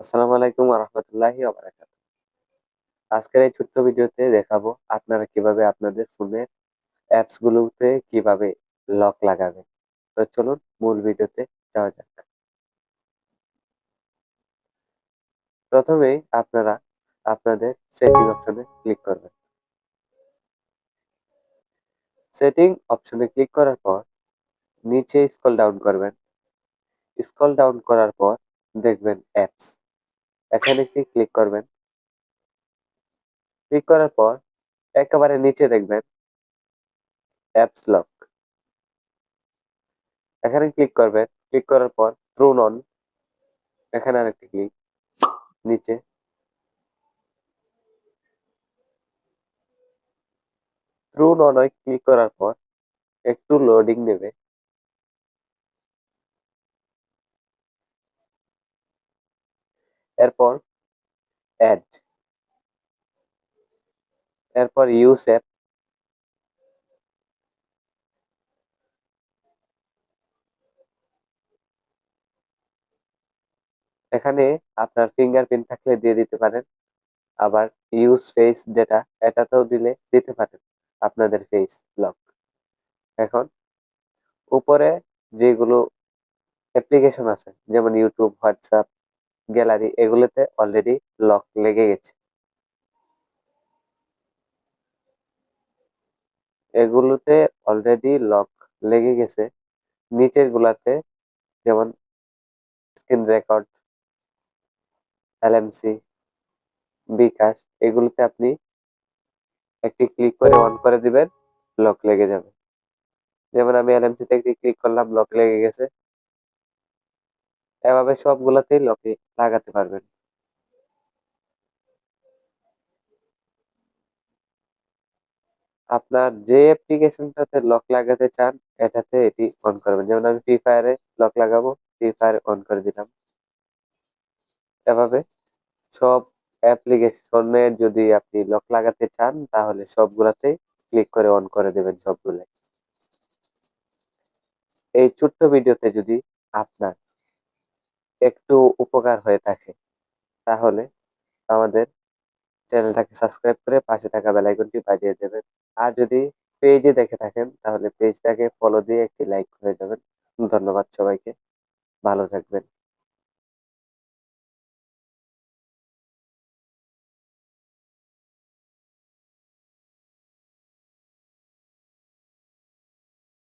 আসসালামু আলাইকুম রহমতুল্লাহি আজকের এই ছোট্ট ভিডিওতে দেখাবো আপনারা কীভাবে আপনাদের ফোনের অ্যাপস গুলোতে কীভাবে লক লাগাবেন। তো চলুন মূল ভিডিওতে যাওয়া যাক। প্রথমেই আপনারা আপনাদের সেটিং অপশনে ক্লিক করবেন। সেটিং অপশনে ক্লিক করার পর নিচে স্ক্রল ডাউন করবেন। স্ক্রল ডাউন করার পর দেখবেন অ্যাপস। এখানে একটি ক্লিক করবেন। ক্লিক করার পর একেবারে নিচে দেখবেন অ্যাপস লক এখানে ক্লিক করবেন ক্লিক করার পর ট্রুন অন এখানে আরেকটি ক্লিক নিচে। ট্রুন অন ক্লিক করার পর একটু লোডিং নেবে। এরপর অ্যাড এরপর ইউস অ্যাপ এখানে আপনার ফিঙ্গারপ্রিন্ট থাকলে দিয়ে দিতে পারেন, আবার ইউজ ফেস ডেটা এটাতেও দিলে, দিতে পারেন আপনাদের ফেস লক এখন উপরে যেগুলো অ্যাপ্লিকেশন আছে, যেমন ইউটিউব হোয়াটসঅ্যাপ গ্যালারি এগুলোতে অলরেডি লক লেগে গেছে। এগুলোতে অলরেডি লক লেগে গেছে। নিচের গুলাতে যেমন স্ক্রিন রেকর্ড এলএমসি বিকাশ, এগুলোতে আপনি একটি ক্লিক করে অন করে দিবেন লক লেগে যাবে। যেমন আমি এলএমসিতে একটি ক্লিক করলাম লক লেগে গেছে। এভাবে সবগুলোতেই লকে লাগাতে পারবেন। আপনার যে অ্যাপ্লিকেশনটাতে লক লাগাতে চান, এটাতে এটি অন করবেন। যেমন আমি ফ্রি ফায়ারে লক লাগাবো ফ্রি ফায়ার অন করে দিলাম। এভাবে সব অ্যাপ্লিকেশনে যদি আপনি লক লাগাতে চান, তাহলে সবগুলাতেই ক্লিক করে অন করে দেবেন সবগুলো এই ছোট্ট ভিডিওতে যদি আপনার একটু উপকার হয়ে থাকে। তাহলে আমাদের চ্যানেলটাকে সাবস্ক্রাইব করে পাশে থাকা বেলাইকনটি বাজিয়ে দেবেন। আর যদি পেজে দেখে থাকেন, তাহলে পেজটাকে ফলো দিয়ে একটি লাইক করে যাবেন ধন্যবাদ সবাইকে। ভালো থাকবেন।